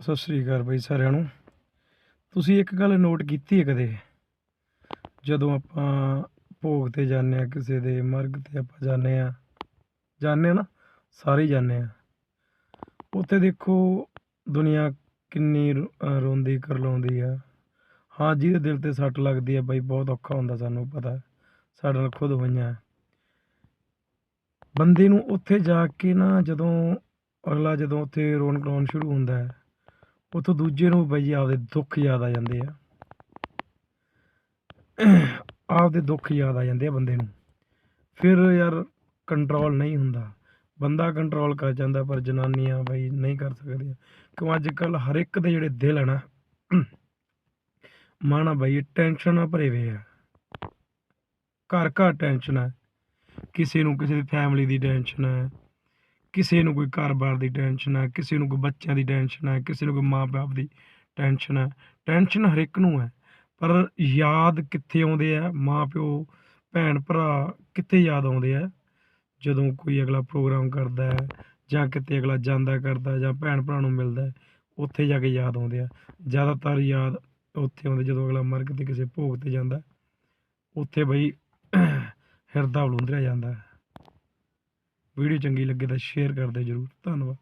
ਸਤਿ ਸ੍ਰੀ ਅਕਾਲ ਬਾਈ ਸਾਰਿਆਂ ਨੂੰ। ਤੁਸੀਂ ਇੱਕ ਗੱਲ ਨੋਟ ਕੀਤੀ ਹੈ ਕਦੇ? ਜਦੋਂ ਆਪਾਂ ਭੋਗ ਤੇ ਜਾਂਦੇ ਆ ਕਿਸੇ ਦੇ ਮਰਗ ਤੇ ਆਪਾਂ ਜਾਂਦੇ ਆ ਜਾਂਦੇ ਆ ਨਾ, ਸਾਰੇ ਜਾਂਦੇ ਆ ਉੱਥੇ ਦੇਖੋ ਦੁਨੀਆ ਕਿੰਨੀ ਰੋਂਦੀ, ਕਰਲਾਉਂਦੀ ਆ। ਹਾਂ, ਜਿਹਦੇ ਦਿਲ ਤੇ ਸੱਟ ਲੱਗਦੀ ਆ ਬਾਈ, ਬਹੁਤ ਔਖਾ ਹੁੰਦਾ ਸਾਨੂੰ ਪਤਾ। ਸਾਡੇ ਨਾਲ ਖੁਦ ਹੋਈਆਂ। ਬੰਦੇ ਨੂੰ ਉੱਥੇ ਜਾ ਕੇ ਨਾ ਜਦੋਂ ਅਗਲਾ ਜਦੋਂ ਉੱਥੇ ਰੋਣ ਕਰਾਉਣ ਸ਼ੁਰੂ ਹੁੰਦਾ ਹੈ ਉਥੋਂ ਦੂਜੇ ਨੂੰ ਬਾਈ ਜੀ ਆਪਦੇ ਦੁੱਖ ਯਾਦ ਆ ਜਾਂਦੇ ਆ। ਆਪਦੇ ਦੁੱਖ ਯਾਦ ਆ ਜਾਂਦੇ ਆ ਬੰਦੇ ਨੂੰ। ਫਿਰ ਯਾਰ ਕੰਟਰੋਲ ਨਹੀਂ ਹੁੰਦਾ। ਬੰਦਾ ਕੰਟਰੋਲ ਕਰ ਜਾਂਦਾ ਪਰ ਜਨਾਨੀਆਂ ਬਾਈ ਨਹੀਂ ਕਰ ਸਕਦੀਆਂ। ਕਿਉਂ ਅੱਜ ਕੱਲ ਹਰ ਇੱਕ ਦੇ ਜਿਹੜੇ ਦਿਲ ਆ ਨਾ, ਮਨ ਆ ਬਾਈ ਟੈਨਸ਼ਨ ਨਾਲ ਭਰੇ ਹੋਏ ਆ। ਘਰ ਘਰ ਟੈਨਸ਼ਨ ਹੈ ਕਿਸੇ ਨੂੰ ਕਿਸੇ ਦੀ ਫੈਮਿਲੀ ਦੀ ਟੈਨਸ਼ਨ ਹੈ ਕਿਸੇ ਨੂੰ ਕੋਈ ਘਰ-ਬਾਰ ਦੀ ਟੈਨਸ਼ਨ ਹੈ, ਕਿਸੇ ਨੂੰ ਕੋਈ ਬੱਚਿਆਂ ਦੀ ਟੈਨਸ਼ਨ ਹੈ, ਕਿਸੇ ਨੂੰ ਕੋਈ ਮਾਂ-ਬਾਪ ਦੀ ਟੈਨਸ਼ਨ ਹੈ। ਟੈਨਸ਼ਨ ਹਰ ਇੱਕ ਨੂੰ ਹੈ, ਪਰ ਯਾਦ ਕਿੱਥੇ ਆਉਂਦੇ ਆ? ਮਾਂ-ਪਿਓ, ਭੈਣ-ਭਰਾ ਕਿੱਥੇ ਯਾਦ ਆਉਂਦੇ ਆ? ਜਦੋਂ ਕੋਈ ਅਗਲਾ ਪ੍ਰੋਗਰਾਮ ਕਰਦਾ ਹੈ ਜਾਂ ਕਿਤੇ ਅਗਲਾ ਜਾਂਦਾ ਕਰਦਾ ਜਾਂ ਭੈਣ-ਭਰਾ ਨੂੰ ਮਿਲਦਾ ਉੱਥੇ ਜਾ ਕੇ ਯਾਦ ਆਉਂਦੇ ਆ। ਜ਼ਿਆਦਾਤਰ ਯਾਦ ਉੱਥੇ ਆਉਂਦੇ ਜਦੋਂ ਅਗਲਾ ਮਰਗ ਤੇ ਕਿਸੇ ਭੋਗ ਤੇ ਜਾਂਦਾ, ਉੱਥੇ ਬਈ ਹਿਰਦਾ ਬਲੁੰਦਰਿਆ ਜਾਂਦਾ। ਹੈ ਵੀਡੀਓ ਚੰਗੀ ਲੱਗੇ ਤਾਂ ਸ਼ੇਅਰ ਕਰ ਦਿਓ ਜਰੂਰ ਧੰਨਵਾਦ।